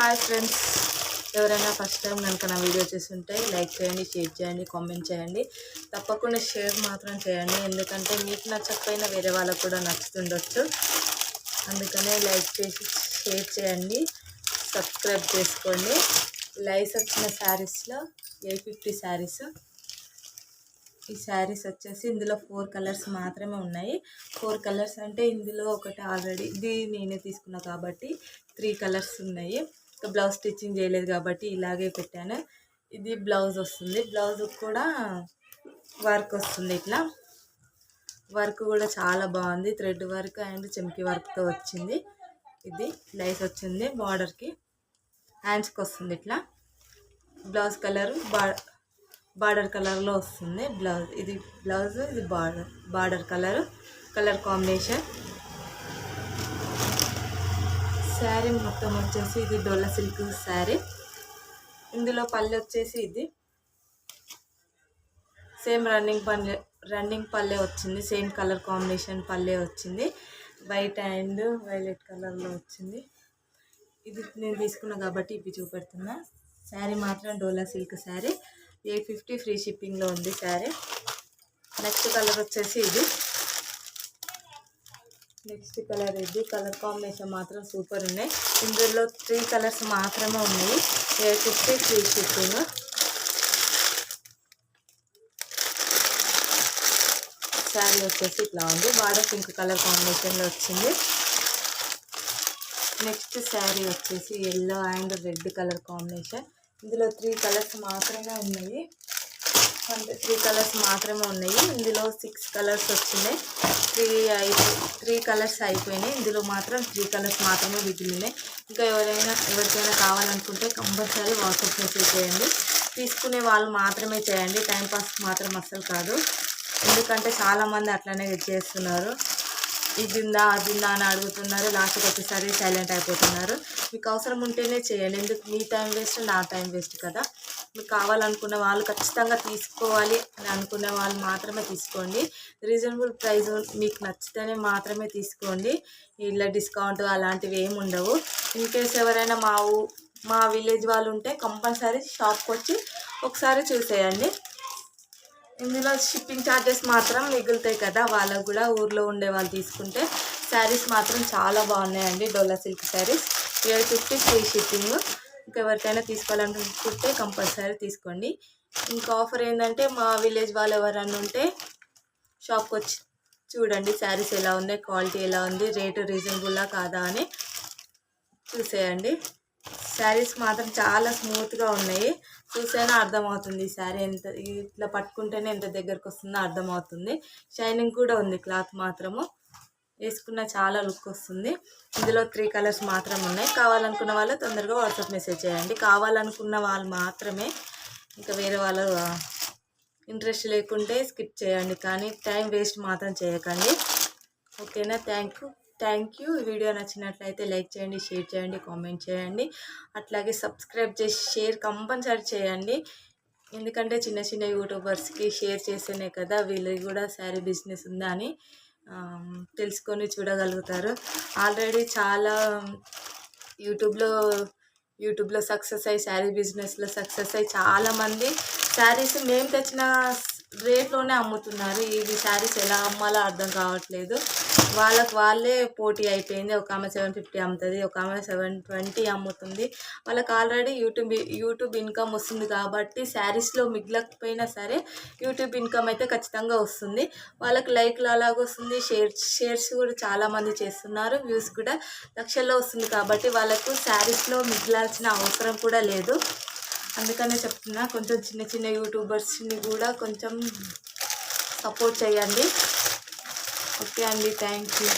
Hi friends. ఎవరైనా first time కనుక నా వీడియో చూస్తుంటే లైక్ చేయండి షేర్ చేయండి కామెంట్ చేయండి. తప్పకుండా షేర్ మాత్రం చేయండి. ఎందుకంటే మీకు నచ్చకపోయినా వేరే వాళ్ళకు కూడా నచ్చుతుండొచ్చు. అందుకనే లైక్ చేసి షేర్ చేయండి. సబ్స్క్రైబ్ చేసుకోండి. లైవ్స్ వచ్చిన శారీస్లో ఏ ఫిఫ్టీ శారీస్. ఈ శారీస్ వచ్చేసి ఇందులో ఫోర్ కలర్స్ మాత్రమే ఉన్నాయి. ఫోర్ కలర్స్ అంటే ఇందులో ఒకటి ఆల్రెడీ ఇది నేనే తీసుకున్నా కాబట్టి త్రీ కలర్స్ ఉన్నాయి. బ్లౌజ్ స్టిచ్చింగ్ చేయలేదు కాబట్టి ఇలాగే పెట్టాను. ఇది బ్లౌజ్ వస్తుంది. బ్లౌజ్ కూడా వర్క్ వస్తుంది ఇట్లా. వర్క్ కూడా చాలా బాగుంది. థ్రెడ్ వర్క్ అండ్ చెంకి వర్క్తో వచ్చింది. ఇది లైస్ వచ్చింది బార్డర్కి. హ్యాండ్స్కి వస్తుంది ఇట్లా. బ్లౌజ్ కలర్ బార్డర్ కలర్లో వస్తుంది బ్లౌజ్. ఇది బ్లౌజ్ ఇది border border colour. Colour combination. Sari మొత్తం వచ్చేసి ఇది డొల్ల సిల్క్ శారీ. ఇందులో పల్లె వచ్చేసి ఇది. సేమ్ రన్నింగ్ పల్లె రన్నింగ్ పల్లె వచ్చింది. సేమ్ కలర్ కాంబినేషన్ పల్లె వచ్చింది. వైట్ అండ్ వైలెట్ కలర్లో వచ్చింది. ఇది నేను తీసుకున్నా కాబట్టి ఇవి చూపెడుతున్నా. శారీ మాత్రం Dola silk sari. Eight fifty free షిప్పింగ్లో ఉంది శారీ. నెక్స్ట్ కలర్ వచ్చేసి ఇది. నెక్స్ట్ కలర్ ఇది. కలర్ కాంబినేషన్ మాత్రం సూపర్ ఉన్నాయి. ఇందులో త్రీ కలర్స్ మాత్రమే ఉన్నాయి. Eight fifty three shipping sari వచ్చేసి ఇట్లా ఉంది. బార్డర్ పింక్ కలర్ కాంబినేషన్లో వచ్చింది. నెక్స్ట్ శారీ వచ్చేసి yellow and red colour combination. ఇందులో త్రీ కలర్స్ మాత్రమే ఉన్నాయి. అంటే త్రీ కలర్స్ మాత్రమే ఉన్నాయి. ఇందులో సిక్స్ కలర్స్ వచ్చినాయి త్రీ అయిపోయి త్రీ కలర్స్ అయిపోయినాయి. ఇందులో మాత్రం త్రీ కలర్స్ మాత్రమే మిగిలినాయి ఇంకా ఎవరైనా ఎవరికైనా కావాలనుకుంటే కంపల్సరీ వాట్సాప్ మెసేజ్ చేయండి. తీసుకునే వాళ్ళు మాత్రమే చేయండి. టైంపాస్ మాత్రం అస్సలు కాదు. ఎందుకంటే చాలామంది అట్లనే చేస్తున్నారు. ఇది ఉందా అది ఉందా అని అడుగుతున్నారు. లాస్ట్కి వచ్చేసరి సైలెంట్ అయిపోతున్నారు. మీకు అవసరం ఉంటేనే చేయండి. ఎందుకు? మీ టైం వేస్ట్ నా టైం వేస్ట్ కదా. మీకు కావాలనుకున్న వాళ్ళు ఖచ్చితంగా తీసుకోవాలి అని అనుకునే వాళ్ళు మాత్రమే తీసుకోండి. రీజనబుల్ ప్రైస్ మీకు నచ్చితేనే మాత్రమే తీసుకోండి. ఇలా డిస్కౌంట్ అలాంటివి ఏమి ఉండవు. ఇన్ కేస్ ఎవరైనా మా ఊ మా విలేజ్ వాళ్ళు ఉంటే కంపల్సరీ షాప్కి వచ్చి ఒకసారి చూసేయండి. ఇందులో షిప్పింగ్ ఛార్జెస్ మాత్రం మిగులుతాయి కదా వాళ్ళకు కూడా ఊర్లో ఉండే వాళ్ళు తీసుకుంటే శారీస్ మాత్రం చాలా బాగున్నాయండి డోలా సిల్క్ శారీస్. ఏడు ఫిఫ్టీ ఫ్రీ షిప్పింగ్. ఇంకా ఎవరికైనా తీసుకోవాలనుకుంటే కంపల్సరీ తీసుకోండి. ఇంకా ఆఫర్ ఏంటంటే మా విలేజ్ వాళ్ళు ఎవరన్నా ఉంటే షాప్కి వచ్చి చూడండి శారీస్ ఎలా ఉన్నాయి క్వాలిటీ ఎలా ఉంది రేటు రీజనబుల్లా కాదా అని చూసేయండి. శారీస్ మాత్రం చాలా స్మూత్గా ఉన్నాయి. చూసైనా అర్థమవుతుంది ఈ శారీ ఎంత ఇట్లా పట్టుకుంటేనే ఎంత దగ్గరకు వస్తుందో అర్థమవుతుంది. షైనింగ్ కూడా ఉంది క్లాత్ మాత్రము. వేసుకున్న చాలా లుక్ వస్తుంది. ఇందులో త్రీ కలర్స్ మాత్రం ఉన్నాయి. కావాలనుకున్న వాళ్ళు తొందరగా వాట్సాప్ మెసేజ్ చేయండి. కావాలనుకున్న వాళ్ళు మాత్రమే ఇంకా వేరే వాళ్ళు ఇంట్రెస్ట్ లేకుంటే స్కిప్ చేయండి. కానీ టైం వేస్ట్ మాత్రం చేయకండి. ఓకేనా thank you thank you. Video నచ్చినట్లయితే లైక్ చేయండి షేర్ చేయండి కామెంట్ చేయండి. అట్లాగే సబ్స్క్రైబ్ చేసి షేర్ కంపల్సరీ చేయండి. ఎందుకంటే చిన్న చిన్న యూట్యూబర్స్కి షేర్ చేస్తేనే కదా వీళ్ళకి కూడా శారీ బిజినెస్ ఉందా అని తెలుసుకొని చూడగలుగుతారు. ఆల్రెడీ చాలా యూట్యూబ్లో యూట్యూబ్లో సక్సెస్ అయ్యి శారీ బిజినెస్లో సక్సెస్ అయ్యి చాలామంది శారీస్ మేము తెచ్చిన రేట్లోనే అమ్ముతున్నారు. ఇవి శారీస్ ఎలా అమ్మాలో అర్థం కావట్లేదు. వాళ్ళకు వాళ్ళే పోటీ అయిపోయింది. ఒక ఆమె సెవెన్ ఫిఫ్టీ అమ్ముతుంది ఒక ఆమె సెవెన్ ట్వంటీ అమ్ముతుంది. వాళ్ళకి ఆల్రెడీ యూట్యూబ్ యూట్యూబ్ ఇన్కమ్ వస్తుంది కాబట్టి శారీస్లో మిగిలకపోయినా సరే యూట్యూబ్ ఇన్కమ్ అయితే ఖచ్చితంగా వస్తుంది. వాళ్ళకి లైక్లు అలాగ వస్తుంది. షేర్ షేర్స్ కూడా చాలామంది చేస్తున్నారు. వ్యూస్ కూడా లక్షల్లో వస్తుంది కాబట్టి వాళ్ళకు శారీస్లో మిగిలాల్సిన అవసరం కూడా లేదు. అందుకనే చెప్తున్నా కొంచెం చిన్న చిన్న యూట్యూబర్స్ని కూడా కొంచెం సపోర్ట్ చేయండి. ఓకే అండి థ్యాంక్ యూ.